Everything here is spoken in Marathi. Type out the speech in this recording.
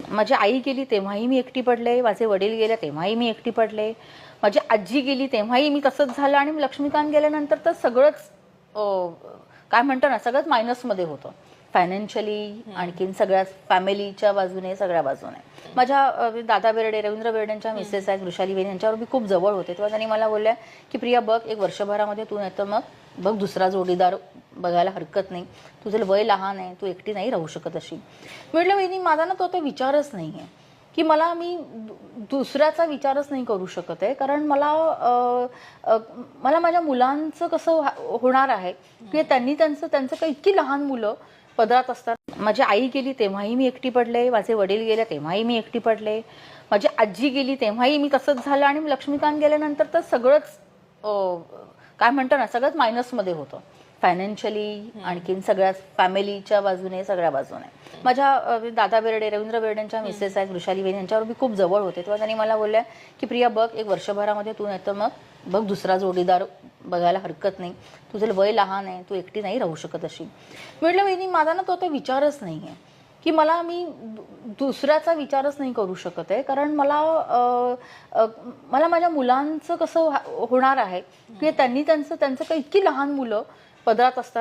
माझी आई गेली तेव्हाही मी एकटी पडले. माझे वडील गेले तेव्हाही मी एकटी पडले. माझी आजी गेली तेव्हाही मी तसंच झालं. आणि लक्ष्मीकांत गेल्यानंतर तर सगळंच काय म्हणतो ना सगळंच मायनसमध्ये होतं. फायनान्शियली आणखीन सगळ्या फॅमिलीच्या बाजूने सगळ्या बाजूने. माझ्या दादा बेर्डे रवींद्र बेर्डेंच्या मिसेस आहेत वृषाली बेन यांच्यावर मी खूप जवळ होते. तेव्हा त्यांनी मला बोलल्या की प्रिया बघ एक वर्षभरामध्ये तू नाही तर मग बघ दुसरा जोडीदार बघायला हरकत नाही. तुझं वय लहान आहे तू एकटी नाही राहू शकत अशी. म्हटलं वहिनी माझा ना तो आता विचारच नाही आहे की मला मी दुसऱ्याचा विचारच नाही करू शकत आहे. कारण मला मला माझ्या मुलांचं कसं हो, होणार आहे? की त्यांनी त्यांचं त्यांचं काही इतकी लहान मुलं पदरात असतात. माझी आई गेली तेव्हाही मी एकटी पडले. माझे वडील गेले तेव्हाही मी एकटी पडले. माझी आजी गेली तेव्हाही मी तसंच झालं. आणि लक्ष्मीकांत गेल्यानंतर तर सगळंच काय म्हणतो ना सगळंच मायनसमध्ये होतं. फायनान्शियली आणखीन सगळ्या फॅमिलीच्या बाजूने सगळ्या बाजूने. माझ्या दादा बेर्डे रवींद्र बेर्डेंच्या मिसेस आहेत वृषाली बेन यांच्यावर मी खूप जवळ होते. तेव्हा त्यांनी मला बोलल्या की प्रिया बघ एक वर्षभरामध्ये तू नाही तर मग बघ दुसरा जोडीदार बघायला हरकत नाही. तुझं वय लहान आहे तू एकटी नाही राहू शकत अशी. म्हटलं वहिनी माझा ना तो आता विचारच नाही आहे की मला मी दुसऱ्याचा विचारच नाही करू शकत आहे. कारण मला मला माझ्या मुलांचं कसं होणार आहे? की त्यांनी त्यांचं त्यांचं काही इतकी लहान मुलं पदरात असतात.